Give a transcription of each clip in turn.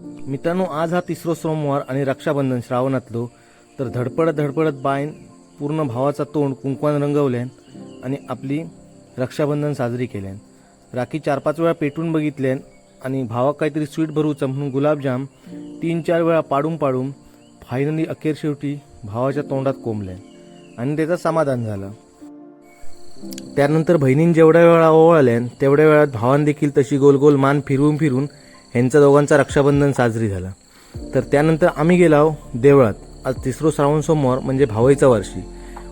मित्रांनो आज हा तिसरो सोमवार आणि रक्षाबंधन श्रावणातलो तर धडपडत धडपडत बायन पूर्ण भावाचा तोंड कुंकवान रंगवल्यान आणि आपली रक्षाबंधन साजरी केल्यान. राखी चार पाच वेळा पेटून बघितल्यान आणि भावाक काहीतरी स्वीट भरूचा म्हणून गुलाबजाम तीन चार वेळा पाडून पाडून फायनली अखेर शेवटी भावाच्या तोंडात कोंबल्यान. आणि त्याचं समाधान झालं. त्यानंतर बहिणीं जेवढ्या वेळा ओवळल्यान तेवढ्या वेळात भावान देखील तशी गोल गोल मान फिरवून फिरून ह्यांचा दोघांचा रक्षाबंधन साजरी झाला. तर त्यानंतर आम्ही गेलो देवळात. आज तिसरो श्रावण सोमवार म्हणजे भावईचा वार्षिक.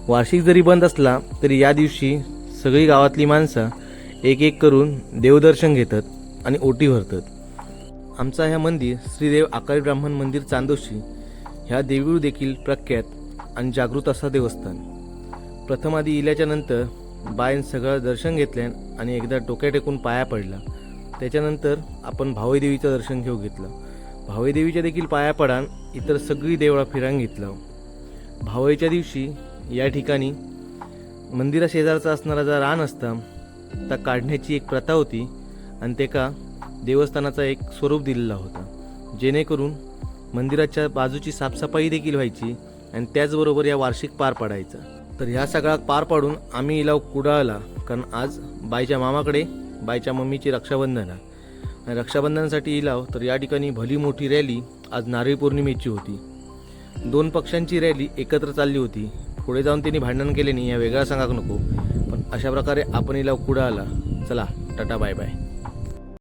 वार्षिक जरी बंद असला तरी या दिवशी सगळी गावातली माणसं एक एक करून देवदर्शन घेतात आणि ओटी भरतात. आमचा ह्या मंदिर श्रीदेव आकाळी ब्राह्मण मंदिर चांदोशी ह्या देवीळ देखील प्रख्यात आणि जागृत असा देवस्थान. प्रथम आधी इल्याच्या नंतर बायन सगळं दर्शन घेतल्यान आणि एकदा डोक्या टेकून पाया पडला. त्याच्यानंतर आपण भावेदेवीचं दर्शन घेऊ घेतलं. भावेदेवीच्या देखील पाया पडान इतर सगळी देवळा फिरांग घेतलं. भावईच्या दिवशी या ठिकाणी मंदिरा शेजारचा असणारा जा रान असता त्या काढण्याची एक प्रथा होती आणि तेका देवस्थानाचा एक स्वरूप दिलेला होता. जेणेकरून मंदिराच्या बाजूची साफसफाई देखील व्हायची आणि त्याचबरोबर या वार्षिक पार पडायचा. तर ह्या सगळ्या पार पाडून आम्ही इलाव कुडाळला कारण आज बाईच्या मामाकडे बाईच्या मम्मीची रक्षाबंधन आहे. आणि रक्षाबंधनासाठी इलाव तर या ठिकाणी भली मोठी रॅली आज नारळी पौर्णिमेची होती. दोन पक्षांची रॅली एकत्र चालली होती. पुढे जाऊन त्यांनी भांडण केले नाही या वेगळा सांगाक नको. पण अशा प्रकारे आपण इलाव कुडाळला चला टाटा बाय बाय.